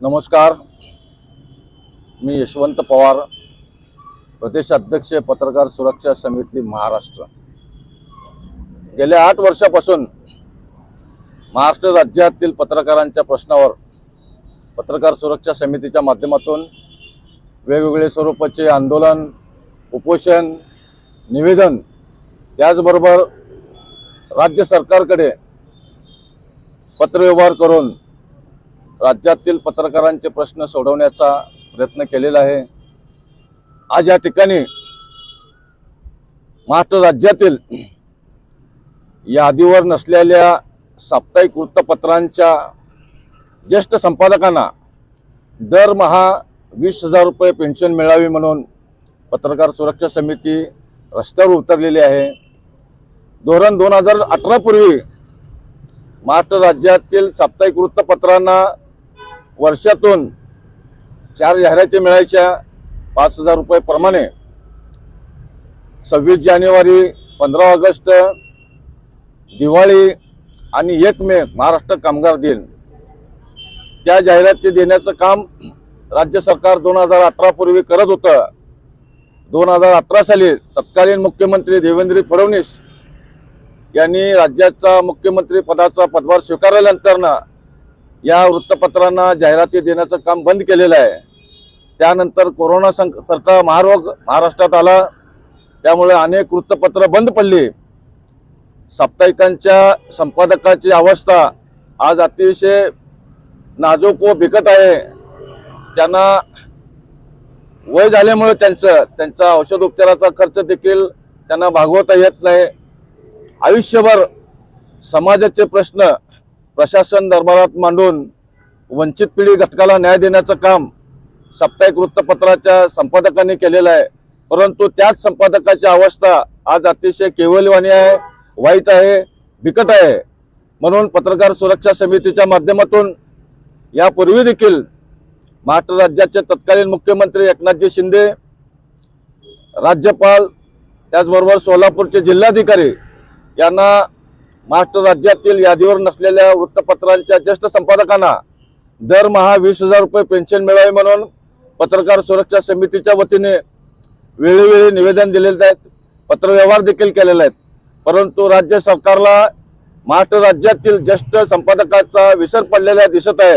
नमस्कार. मी यशवंत पवार प्रदेशाध्यक्ष पत्रकार सुरक्षा समिती महाराष्ट्र. गेल्या आठ वर्षापासून महाराष्ट्र राज्यातील पत्रकारांच्या प्रश्नावर पत्रकार सुरक्षा समितीच्या माध्यमातून वेगवेगळे स्वरूपाचे आंदोलन उपोषण निवेदन त्याचबरोबर राज्य सरकारकडे पत्रव्यवहार करून राज्यातील पत्रकारांचे प्रश्न सोडवण्याचा प्रयत्न केलेला आहे. आज या ठिकाणी महाराष्ट्र राज्यातील यादीवर नसलेल्या साप्ताहिक वृत्तपत्रांच्या ज्येष्ठ संपादकांना दरमहा वीस हजार रुपये पेन्शन मिळावी म्हणून पत्रकार सुरक्षा समिती रस्त्यावर उतरलेली आहे. धोरण दोन हजार अठरा पूर्वी महाराष्ट्र राज्यातील साप्ताहिक वृत्तपत्रांना वर्षातून चार जाहिराती मिळायच्या पाच हजार रुपयेप्रमाणे सव्वीस जानेवारी पंधरा ऑगस्ट दिवाळी आणि एक मे महाराष्ट्र कामगार दिन. त्या जाहिराती देण्याचं काम राज्य सरकार दोन हजार अठरा पूर्वी करत होतं. दोन हजार अठरा साली तत्कालीन मुख्यमंत्री देवेंद्र फडणवीस यांनी राज्याचा मुख्यमंत्री पदाचा पदभार स्वीकारल्यानंतरनं या वृत्तपत्रांना जाहिराती देण्याचं काम बंद केलेलं आहे. त्यानंतर कोरोना संक सारखा महारोग महाराष्ट्रात आला. त्यामुळे अनेक वृत्तपत्र बंद पडली. साप्ताहिकांच्या संपादकाची अवस्था आज अतिशय नाजूक व बिकट आहे. त्यांना वय झाल्यामुळे त्यांचं त्यांचा औषध उपचाराचा खर्च देखील त्यांना भागवता येत नाही. आयुष्यभर समाजाचे प्रश्न प्रशासन दरबारात मांडून वंचित पिढी घटकाला न्याय देण्याचं काम साप्ताहिक वृत्तपत्राच्या संपादकांनी केलेलं आहे. परंतु त्याच संपादकाची अवस्था आज अतिशय केवलवाणी आहे वाईट आहे बिकट आहे. म्हणून पत्रकार सुरक्षा समितीच्या माध्यमातून यापूर्वी देखील महाराष्ट्र राज्याचे तत्कालीन मुख्यमंत्री एकनाथजी शिंदे राज्यपाल त्याचबरोबर सोलापूरचे जिल्हाधिकारी यांना महाराष्ट्र राज्यातील यादीवर नसलेल्या वृत्तपत्रांच्या ज्येष्ठ संपादकांना दरमहा वीस हजार रुपये पेन्शन मिळावे म्हणून पत्रकार सुरक्षा समितीच्या वतीने वेळोवेळी निवेदन दिलेले आहेत. पत्रव्यवहार देखील केलेले आहेत. परंतु राज्य सरकारला महाराष्ट्र राज्यातील ज्येष्ठ संपादकाचा विसर पडलेला दिसत आहे.